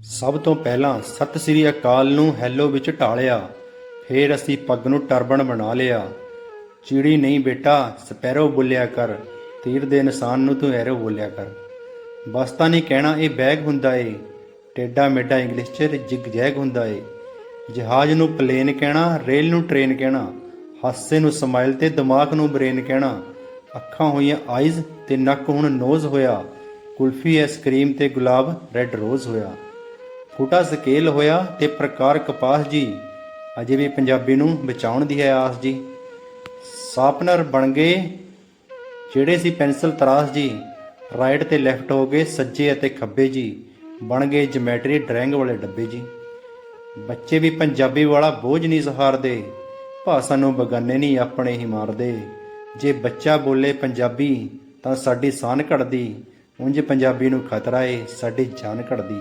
ਸਭ ਤੋਂ ਪਹਿਲਾਂ ਸਤਿ ਸ੍ਰੀ ਅਕਾਲ ਨੂੰ ਹੈਲੋ ਵਿੱਚ ਢਾਲਿਆ ਫੇਰ ਅਸੀਂ ਪੱਗ ਨੂੰ ਟਰਬਨ ਬਣਾ ਲਿਆ। ਚਿੜੀ ਨਹੀਂ ਬੇਟਾ, ਸਪੈਰੋ ਬੋਲਿਆ ਕਰ, ਤੀਰ ਦੇ ਨਿਸ਼ਾਨ ਨੂੰ ਤੂੰ ਐਰੋ ਬੋਲਿਆ ਕਰ। ਬਸ ਤਾਂ ਨਹੀਂ ਕਹਿਣਾ ਇਹ ਬੈਗ ਹੁੰਦਾ ਏ, ਟੇਡਾ ਮੇਡਾ ਇੰਗਲਿਸ਼ 'ਚ ਜਿਗ ਜੈਗ ਹੁੰਦਾ ਏ। ਜਹਾਜ਼ ਨੂੰ ਪਲੇਨ ਕਹਿਣਾ, ਰੇਲ ਨੂੰ ਟ੍ਰੇਨ ਕਹਿਣਾ, ਹਾਸੇ ਨੂੰ ਸਮਾਈਲ ਤੇ ਦਿਮਾਗ ਨੂੰ ਬ੍ਰੇਨ ਕਹਿਣਾ, ਅੱਖਾਂ ਹੋਈਆਂ ਆਈਜ਼ ਤੇ ਨੱਕ ਹੁਣ ਨੋਜ਼ ਹੋਇਆ, ਕੁਲਫੀ ਆਈਸਕ੍ਰੀਮ ਤੇ ਗੁਲਾਬ ਰੈੱਡ ਰੋਜ਼ ਹੋਇਆ। ਫੂਟਾ ਸਕੇਲ ਹੋਇਆ ਤੇ ਪ੍ਰਕਾਰ ਕਪਾਸ ਜੀ। ਅਜੇ ਵੀ ਪੰਜਾਬੀ ਨੂੰ ਬਚਾਉਣ ਦੀ ਹੈ ਆਸ ਜੀ। ਸਾਪਨਰ ਬਣ ਗਏ, ਜਿਹੜੇ ਸੀ ਪੈਨਸਲ ਤਰਾਸ ਜੀ। ਰਾਈਟ ਤੇ ਲੈਫਟ ਹੋ ਗਏ ਸੱਜੇ ਅਤੇ ਖੱਬੇ ਜੀ। ਬਣ ਗਏ ਜਿਓਮੈਟਰੀ ਡਰਾਇੰਗ ਵਾਲੇ ਡੱਬੇ ਜੀ। ਬੱਚੇ ਵੀ ਪੰਜਾਬੀ ਵਾਲਾ ਬੋਝ ਨਹੀਂ ਸਹਾਰਦੇ, ਭਾਸ਼ਾ ਨੂੰ ਬਗਾਨੇ ਨਹੀਂ ਆਪਣੇ ਹੀ ਮਾਰਦੇ। ਜੇ ਬੱਚਾ ਬੋਲੇ ਪੰਜਾਬੀ, ਤਾਂ ਸਾਡੀ ਸਾਨ ਘੜਦੀ। ਉਂਝ ਪੰਜਾਬੀ ਨੂੰ ਖਤਰਾ ਏ, ਸਾਡੀ ਜਾਨ ਘੜਦੀ।